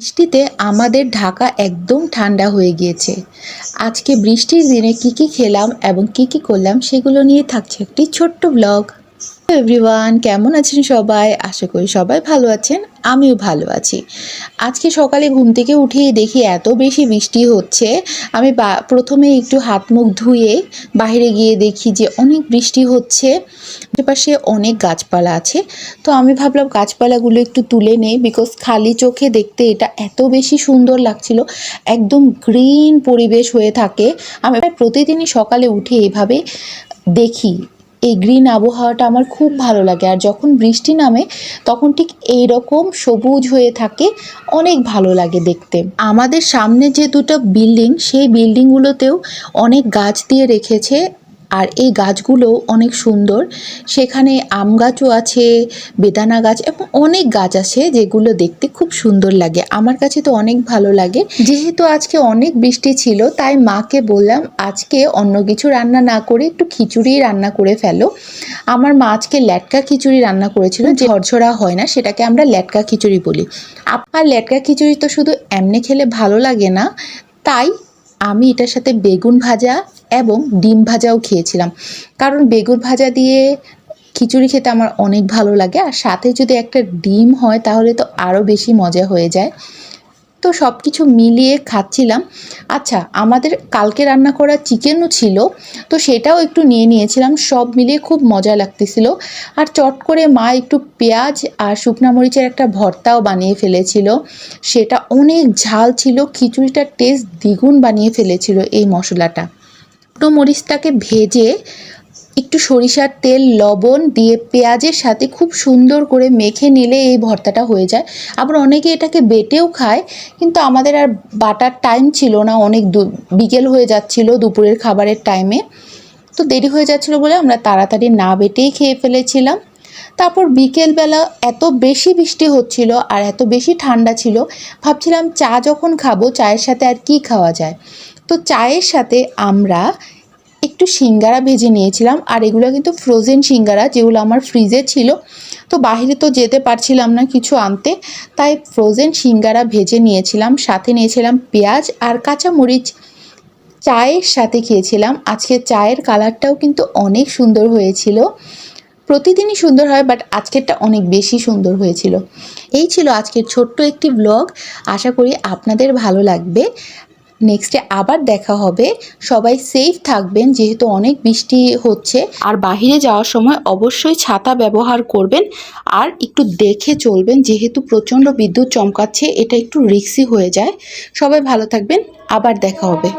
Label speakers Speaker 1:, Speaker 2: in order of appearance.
Speaker 1: বৃষ্টিতে আমাদের ঢাকা একদম ঠান্ডা হয়ে গিয়েছে। আজকে বৃষ্টির দিনে কি কি খেলাম এবং কি কি করলাম সেগুলো নিয়ে থাকছে একটি ছোট্ট ব্লগ। এভরিওয়ান কেমন আছেন সবাই? আশা করি সবাই ভালো আছেন, আমিও ভালো আছি। আজকে সকালে ঘুম থেকে উঠেই দেখি এত বেশি বৃষ্টি হচ্ছে। আমি প্রথমে একটু হাত মুখ ধুয়ে বাইরে গিয়ে দেখি যে অনেক বৃষ্টি হচ্ছে। আশেপাশে অনেক গাছপালা আছে। তো আমি ভাবলাম গাছপালাগুলো একটু তুলে নেই বিকজ খালি চোখে দেখতে এটা এত বেশি সুন্দর লাগছিল। একদম গ্রিন পরিবেশ হয়ে থাকে। আমি প্রতিদিনই সকালে উঠে এভাবে দেখি। এই গ্রিন আবহাওয়াটা আমার খুব ভালো লাগে। আর যখন বৃষ্টি নামে, তখন ঠিক এই রকম সবুজ হয়ে থাকে, অনেক ভালো লাগে দেখতে। আমাদের সামনে যে দুটো বিল্ডিং সেই বিল্ডিংগুলোতেও অনেক গাছ দিয়ে রেখেছে। আর এই গাছগুলো অনেক সুন্দর। সেখানে আম গাছও আছে, বেদানা গাছ এবং অনেক গাছ আছে যেগুলো দেখতে খুব সুন্দর লাগে। আমার কাছে তো অনেক ভালো লাগে। যেহেতু আজকে অনেক বৃষ্টি ছিল, তাই মাকে বললাম আজকে অন্য কিছু রান্না না করে একটু খিচুড়ি রান্না করে ফেলো। আমার মা আজকে ল্যাটকা খিচুড়ি রান্না করেছিল, যে ঝরঝরা হয় না, সেটাকে আমরা ল্যাটকা খিচুড়ি বলি। আর ল্যাটকা খিচুড়ি তো শুধু এমনি খেলে ভালো লাগে না, তাই আমি এটার সাথে বেগুন ভাজা এবং ডিম ভাজাও খেয়েছিলাম। কারণ বেগুন ভাজা দিয়ে খিচুড়ি খেতে আমার অনেক ভালো লাগে। আর সাথে যদি একটা ডিম হয়, তাহলে তো আরও বেশি মজা হয়ে যায়। তো সব কিছু মিলিয়ে খাচ্ছিলাম। আচ্ছা আমাদের কালকে রান্না করা চিকেনও ছিল, তো সেটাও একটু নিয়ে নিয়েছিলাম, সব মিলিয়ে খুব মজা লাগতেছিল। আর চট করে মা একটু পেঁয়াজ আর শুকনা মরিচের একটা ভর্তাও বানিয়ে ফেলেছিল। সেটা অনেক ঝাল ছিল খিচুড়িটার টেস্ট দ্বিগুণ বানিয়ে ফেলেছিল এই মশলাটা। মরিচটাকে ভেজে একটু সরিষার তেল, লবণ দিয়ে পেঁয়াজের সাথে খুব সুন্দর করে মেখে নিলে এই ভর্তাটা হয়ে যায়। আবার অনেকে এটাকে বেটেও খায়, কিন্তু আমাদের আর বাটার টাইম ছিল না, অনেক বিকেল হয়ে যাচ্ছিল দুপুরের খাবারের টাইমে। তো দেরি হয়ে যাচ্ছিল বলে আমরা তাড়াতাড়ি না বেটেই খেয়ে ফেলেছিলাম। তারপর বিকেলবেলা এত বেশি বৃষ্টি হচ্ছিল আর এত বেশি ঠান্ডা ছিল, ভাবছিলাম চা যখন খাব, চায়ের সাথে আর কি খাওয়া যায়? তো চায়ের সাথে আমরা একটু সিঙ্গারা ভেজে নিয়েছিলাম, আর এগুলো কিন্তু ফ্রোজেন সিঙ্গারা যেগুলো আমার ফ্রিজে ছিল। তো বাইরে তো যেতে পারছিলাম না কিছু আনতে, তাই ফ্রোজেন সিঙ্গারা ভেজে নিয়েছিলাম, সাথে নিয়েছিলাম পেঁয়াজ আর কাঁচামরিচ। চায়ের সাথে খেয়েছিলাম, আজকে চায়ের কালারটাও কিন্তু অনেক সুন্দর হয়েছিল। প্রতিদিনই সুন্দর হয় বাট আজকেরটা অনেক বেশি সুন্দর হয়েছিল। এই ছিল আজকের ছোট্ট একটি ব্লগ আশা করি আপনাদের ভালো লাগবে। নেক্সটে আবার দেখা হবে। সবাই সেফ থাকবেন, যেহেতু অনেক বৃষ্টি হচ্ছে। আর বাহিরে যাওয়ার সময় অবশ্যই ছাতা ব্যবহার করবেন আর একটু দেখে চলবেন, যেহেতু প্রচণ্ড বিদ্যুৎ চমকাচ্ছে, এটা একটু রিক্সি হয়ে যায়। সবাই ভালো থাকবেন, আবার দেখা হবে।